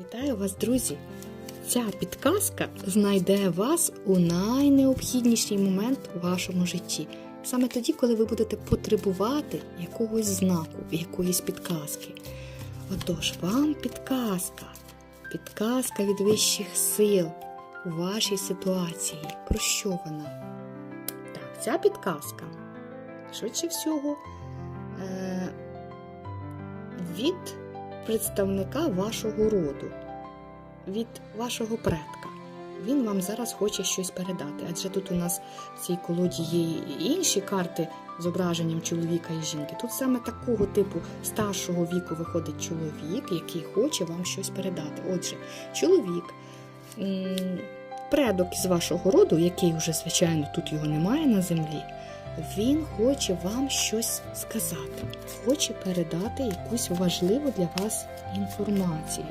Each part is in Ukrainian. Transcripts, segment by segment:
Вітаю вас, друзі! Ця підказка знайде вас у найнеобхідніший момент у вашому житті. Саме тоді, коли ви будете потребувати якогось знаку, якоїсь підказки. Отож, вам підказка, підказка від вищих сил у вашій ситуації. Про що вона? Так, ця підказка, швидше всього, е- від представника вашого роду, від вашого предка. Він вам зараз хоче щось передати. Адже тут у нас в цій колоді є і інші карти з зображенням чоловіка і жінки. Тут саме такого типу старшого віку виходить чоловік, який хоче вам щось передати. Отже, чоловік, предок з вашого роду, який вже, звичайно, тут його немає на землі, він хоче вам щось сказати, хоче передати якусь важливу для вас інформацію,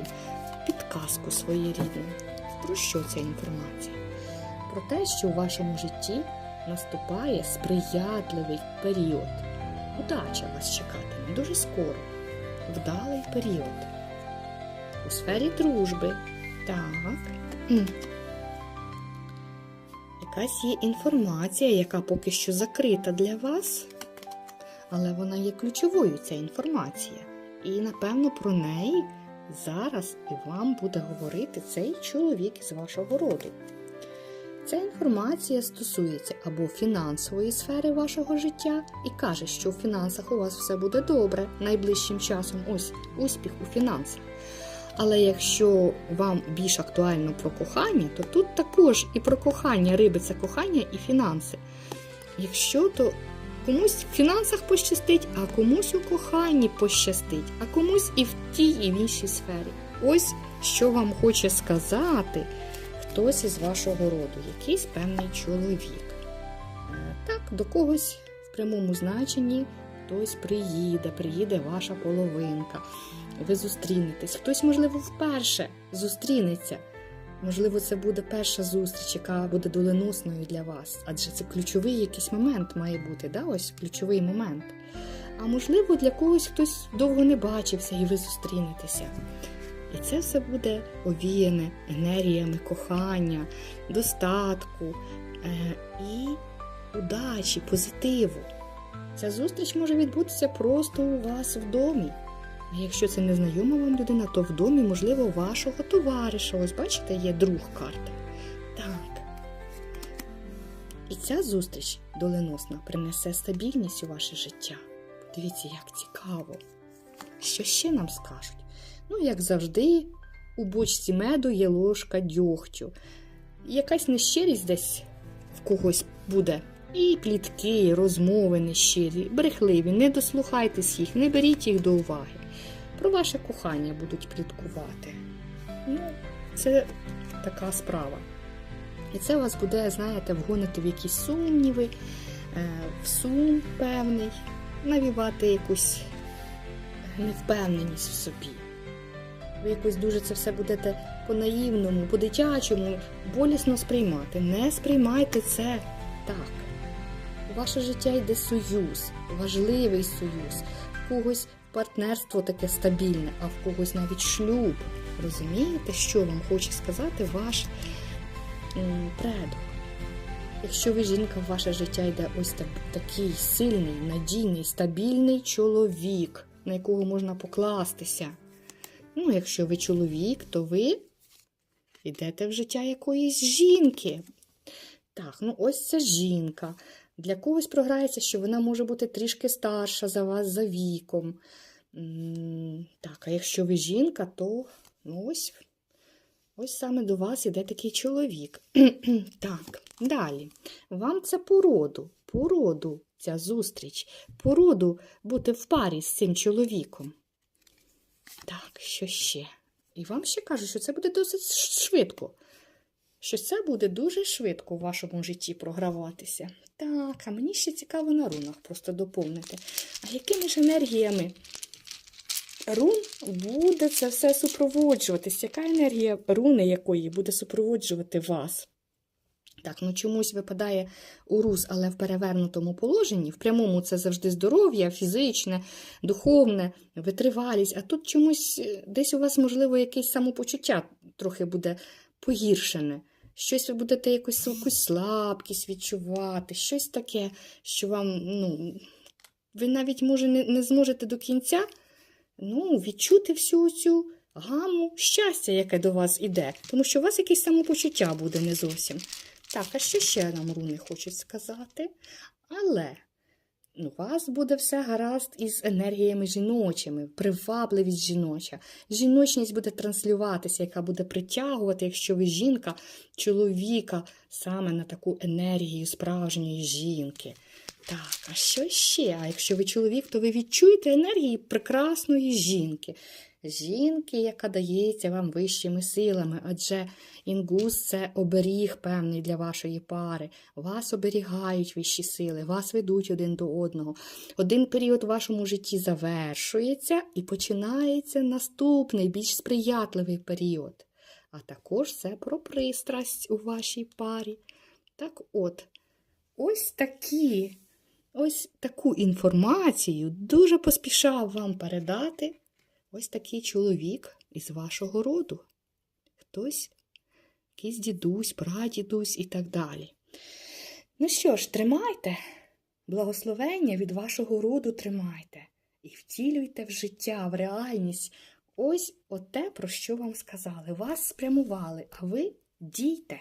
підказку своєрідну. Про що ця інформація? Про те, що у вашому житті наступає сприятливий період. Удача вас чекатиме дуже скоро. Вдалий період. У сфері дружби. Так. Якась є інформація, яка поки що закрита для вас, але вона є ключовою, ця інформація. І, напевно, про неї зараз і вам буде говорити цей чоловік із вашого роду. Ця інформація стосується або фінансової сфери вашого життя і каже, що в фінансах у вас все буде добре найближчим часом. Ось успіх у фінансах. Але якщо вам більш актуально про кохання, то тут також і про кохання, риби це кохання і фінанси. Якщо то комусь в фінансах пощастить, а комусь у коханні пощастить, а комусь і в тій, і в іншій сфері. Ось що вам хоче сказати хтось із вашого роду, якийсь певний чоловік. Е, Так, до когось в прямому значенні хтось приїде, приїде ваша половинка. Ви зустрінетесь. Хтось, можливо, вперше зустрінеться. Можливо, це буде перша зустріч, яка буде доленосною для вас, адже це ключовий якийсь момент має бути, да? ось ключовий момент. А можливо, для когось хтось довго не бачився і ви зустрінетеся. І це все буде овіяне енергіями кохання, достатку е, і удачі, позитиву. Ця зустріч може відбутися просто у вас в домі. А якщо це незнайома вам людина, то в домі, можливо, вашого товариша. Ось бачите, є друг карти. Так. І ця зустріч доленосна принесе стабільність у ваше життя. Подивіться, як цікаво. Що ще нам скажуть? Ну, як завжди, у бочці меду є ложка дьогтю. Якась нещирість десь в когось буде. І плітки, розмови нещирі, брехливі, не дослухайтесь їх, не беріть їх до уваги. Про ваше кохання будуть пліткувати. Ну, це така справа. І це вас буде, знаєте, вгонити в якісь сумніви, е, в сум певний, навівати якусь невпевненість в собі. Ви якось дуже це все будете по-наївному, по-дитячому, болісно сприймати. Не сприймайте це так. Ваше життя йде союз, важливий союз, когось партнерство таке стабільне, а в когось навіть шлюб. Розумієте, що вам хоче сказати ваш предок? Якщо ви жінка, в ваше життя йде ось так, такий сильний, надійний, стабільний чоловік, на якого можна покластися. Ну, якщо ви чоловік, то ви йдете в життя якоїсь жінки. Так, ну ось ця жінка. Для когось програється, що вона може бути трішки старша за вас за віком. Так, а якщо ви жінка, то ну ось, ось саме до вас іде такий чоловік. так, далі. Вам це породу, породу ця зустріч, породу бути в парі з цим чоловіком. Так, що ще? І вам ще кажуть, що це буде досить швидко. Що це буде дуже швидко у вашому житті програватися. Так, а мені ще цікаво на рунах просто доповнити. А якими ж енергіями рун буде це все супроводжуватись? Яка енергія руни якої буде супроводжувати вас Так, ну чомусь випадає урус, але в перевернутому положенні. В прямому це завжди здоров'я, фізичне, духовне, витривалість. А тут чомусь десь у вас, можливо, якесь самопочуття трохи буде погіршене. Щось ви будете якусь, якусь слабкість відчувати, щось таке, що вам, ну, ви навіть, може, не, не зможете до кінця ну, відчути всю цю гаму щастя, яке до вас іде. Тому що у вас якесь самопочуття буде не зовсім. Так, а що ще нам руни хочуть сказати? Але у вас буде все гаразд із енергіями жіночими, привабливість жіноча. Жіночність буде транслюватися, яка буде притягувати, якщо ви жінка, чоловіка саме на таку енергію справжньої жінки. Так, а що ще? А якщо ви чоловік, то ви відчуєте енергії прекрасної жінки. Жінки, яка дається вам вищими силами, адже інгус це оберіг певний для вашої пари. Вас оберігають вищі сили, вас ведуть один до одного. Один період в вашому житті завершується і починається наступний, більш сприятливий період. А також це про пристрасть у вашій парі. Так от, ось такі, ось таку інформацію дуже поспішав вам передати ось такий чоловік із вашого роду. Хтось, якийсь дідусь, прадідусь і так далі. Ну що ж, тримайте, благословення від вашого роду тримайте і втілюйте в життя, в реальність. Ось оте, про що вам сказали. Вас спрямували, а ви дійте.